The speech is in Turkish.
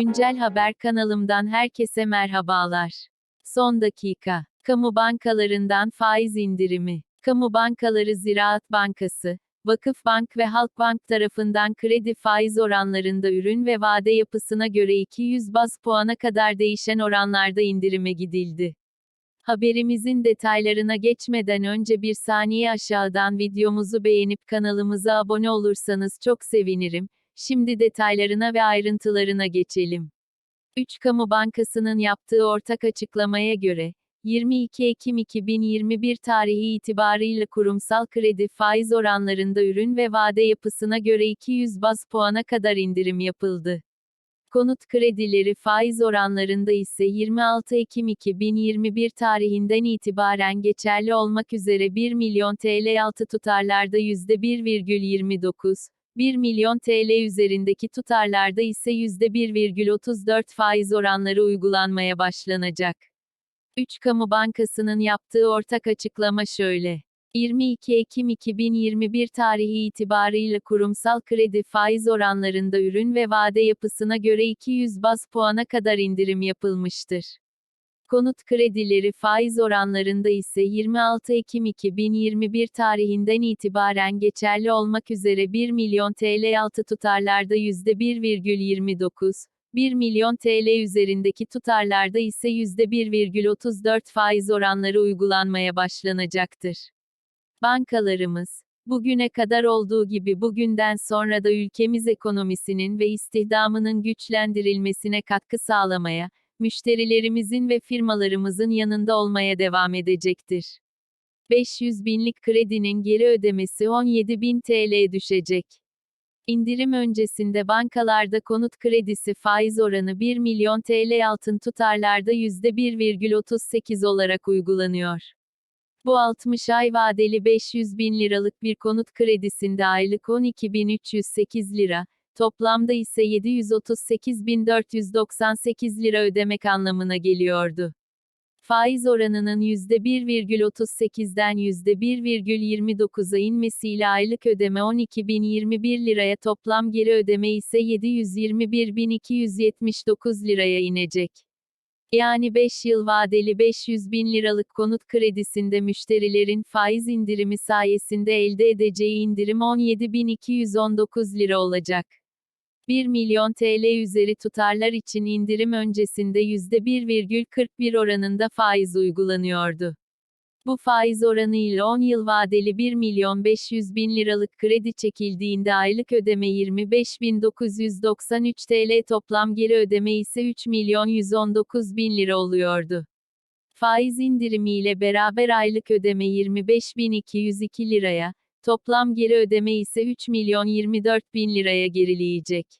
Güncel Haber kanalımdan herkese merhabalar. Son dakika. Kamu bankalarından faiz indirimi. Kamu bankaları Ziraat Bankası, Vakıfbank ve Halkbank tarafından kredi faiz oranlarında ürün ve vade yapısına göre 200 baz puana kadar değişen oranlarda indirime gidildi. Haberimizin detaylarına geçmeden önce bir saniye aşağıdan videomuzu beğenip kanalımıza abone olursanız çok sevinirim. Şimdi detaylarına ve ayrıntılarına geçelim. 3 Kamu Bankası'nın yaptığı ortak açıklamaya göre, 22 Ekim 2021 tarihi itibarıyla kurumsal kredi faiz oranlarında ürün ve vade yapısına göre 200 baz puana kadar indirim yapıldı. Konut kredileri faiz oranlarında ise 26 Ekim 2021 tarihinden itibaren geçerli olmak üzere 1 milyon TL altı tutarlarda %1,29, 1 milyon TL üzerindeki tutarlarda ise %1,34 faiz oranları uygulanmaya başlanacak. 3 Kamu Bankası'nın yaptığı ortak açıklama şöyle. 22 Ekim 2021 tarihi itibarıyla kurumsal kredi faiz oranlarında ürün ve vade yapısına göre 200 baz puana kadar indirim yapılmıştır. Konut kredileri faiz oranlarında ise 26 Ekim 2021 tarihinden itibaren geçerli olmak üzere 1 milyon TL altı tutarlarda %1,29, 1 milyon TL üzerindeki tutarlarda ise %1,34 faiz oranları uygulanmaya başlanacaktır. Bankalarımız, bugüne kadar olduğu gibi bugünden sonra da ülkemiz ekonomisinin ve istihdamının güçlendirilmesine katkı sağlamaya, müşterilerimizin ve firmalarımızın yanında olmaya devam edecektir. 500 binlik kredinin geri ödemesi 17 bin TL düşecek. İndirim öncesinde bankalarda konut kredisi faiz oranı 1 milyon TL altın tutarlarda %1,38 olarak uygulanıyor. Bu 60 ay vadeli 500 bin liralık bir konut kredisinde aylık 12.308 lira, toplamda ise 738.498 lira ödemek anlamına geliyordu. Faiz oranının %1,38'den %1,29'a inmesiyle aylık ödeme 12.021 liraya toplam geri ödeme ise 721.279 liraya inecek. Yani 5 yıl vadeli 500 bin liralık konut kredisinde müşterilerin faiz indirimi sayesinde elde edeceği indirim 17.219 lira olacak. 1 milyon TL üzeri tutarlar için indirim öncesinde %1,41 oranında faiz uygulanıyordu. Bu faiz oranı ile 10 yıl vadeli 1 milyon 500 bin liralık kredi çekildiğinde aylık ödeme 25.993 TL toplam geri ödeme ise 3 milyon 119 bin lira oluyordu. Faiz indirimiyle beraber aylık ödeme 25.202 liraya, toplam geri ödeme ise 3 milyon 24 bin liraya gerileyecek.